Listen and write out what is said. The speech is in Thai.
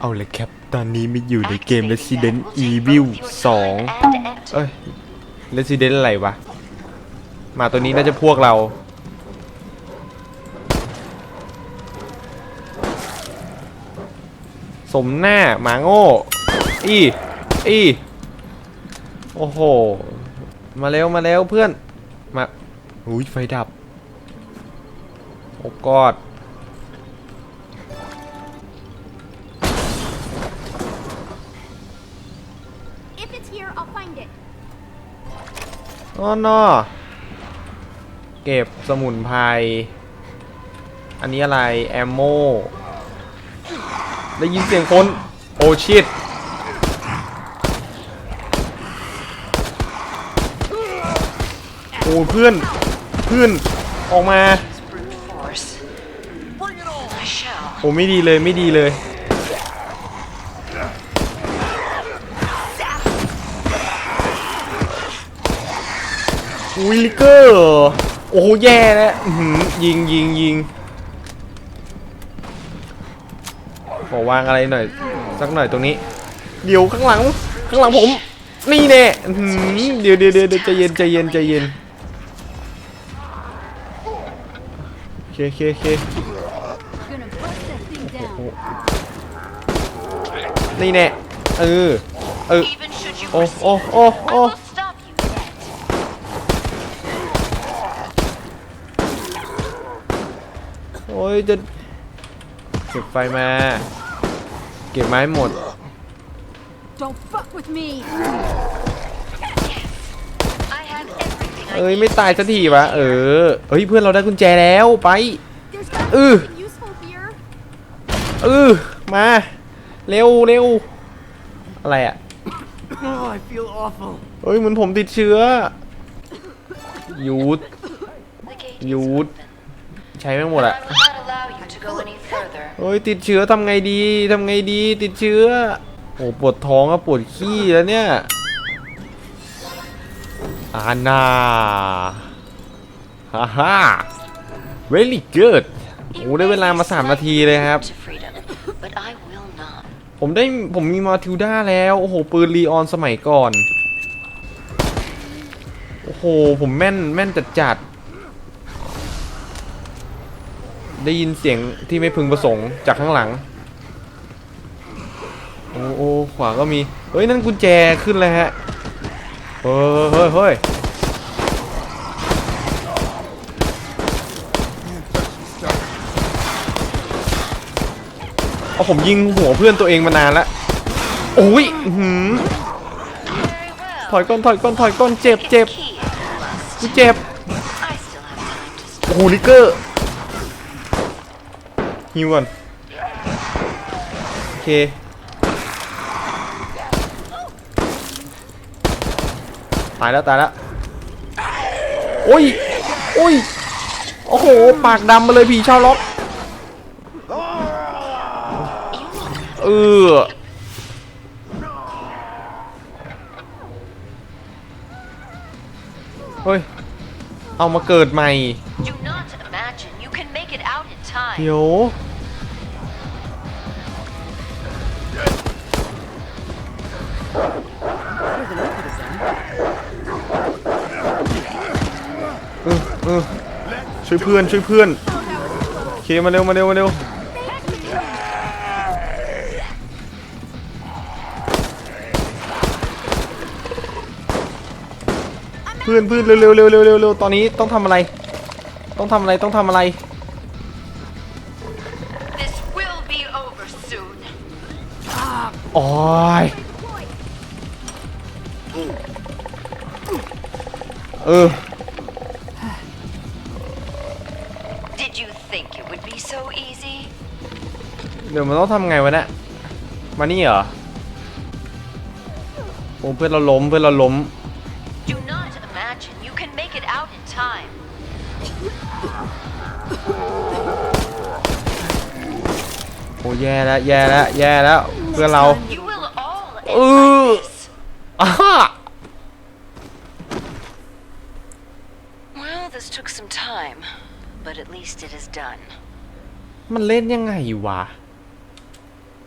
เอาเลยครับ ตอนนี้มาอยู่ในเกม Resident Evil 2 เอ้ย Resident อะไรวะ มาตัวนี้น่าจะพวกเรา สมหน้าหมาโง่ อีอีโอ้โห มาเร็วมาเร็วเพื่อน มาอุ้ยไฟดับ โอ้กอด อ๋อนอเก็บสมุนไพร อันนี้อะไร แอมโม ได้ยินเสียงคน โอชิตโอ้เพื่อน เพื่อน ออกมา brute force. I shall. โอ้ไม่ดีเลยไม่ดีเลย อุ้ยลิเกอร์ โอ้แย่แล้วอื้อหือยิงยิงยิงขอวางอะไรหน่อย สักหน่อยตรงนี้ เดี๋ยวข้างหลัง ข้างหลังผม นี่แน่เดี๋ยวเดี๋ยวเดี๋ยวเดี๋ยวใจเย็นใจเย็นใจเย็นโอเคโอเคโอเคนี่แน่เออเออโอ้โอ้โอ้โอ้ will stop you yet. โอ้ยจะเก็บไฟมา เก็บไม้หมด Don't fuck with me. I have everything เอ้ย I ไม่ need. ตายสักทีวะเออเฮ้ยเพื่อนเราได้กุญแจแล้วไป There's gotta Ugh. be something useful here. เออมา เร็วเร็วอะไรอะ Oh, I feel awful. เฮ้ยเหมือนผมติดเชื้อหยุด The gate หยุ is ด open. ใช้ไม่หมด I อะ will not allow you to go any further. เฮ้ยติดเชื้อทำไงดีทำไงดีติดเชื้อ โอ้ปวดท้องอะปวดขี้แล้วเนี่ยอานาฮ่าฮ่า very good โอ้ได้เวลามา 3 นาทีเลยครับ To freedom, but I will not. ผมได้ผมมีมาทิวด้าแล้ว โอ้โห ปืนรีออนสมัยก่อน โอ้โห ผมแม่น แม่นจัดจัด ได้ยินเสียงที่ไม่พึงประสงค์จากข้างหลัง โอ้โอขวาก็มี เฮ้ย นั่นกุญแจขึ้นเลยฮะ เฮ้ยเฮ้ยเฮ้ยเอาผมยิงหัวเพื่อนตัวเองมานานแล้วโอ้ยหือถอยก้อนถอยก้อนถอยก้อนเจ็บเจ็บกูเจ็บโอ้ลิเกอร์ ฮิวก่อนโอเคตายแล้วตายแล้วโอ้ยโอ้ยโอ้โห ปากดำมาเลยผีชาวล็อกเออเฮ้ย เอามาเกิดใหม่ Do not imagine you can make it out in time. เดี๋ยว เออเออช่วยเพื่อนช่วยเพื่อนโอเคมาเร็วมาเร็วมาเร็วเพื่อนเพื่อนเร็วเร็วเร็วเร็วเร็วเร็วตอนนี้ต้องทำอะไร ต้องทำอะไรต้องทำอะไร This will be over soon. โอ้ยเออ so easy? เดี๋ยวมันต้องทำไงวะเนี่ย มานี่เหรอโอ้เพื่อนเราล้มเพื่อนเราล้ม Do not imagine you can make it out in time. โอ้แย่แล้วแย่แล้วแย่แล้วเพื่อนเรา You will all end Ugh. like this. อ้าฮ่า Well, this took some time, but at least it is done. มันเล่นยังไงวะ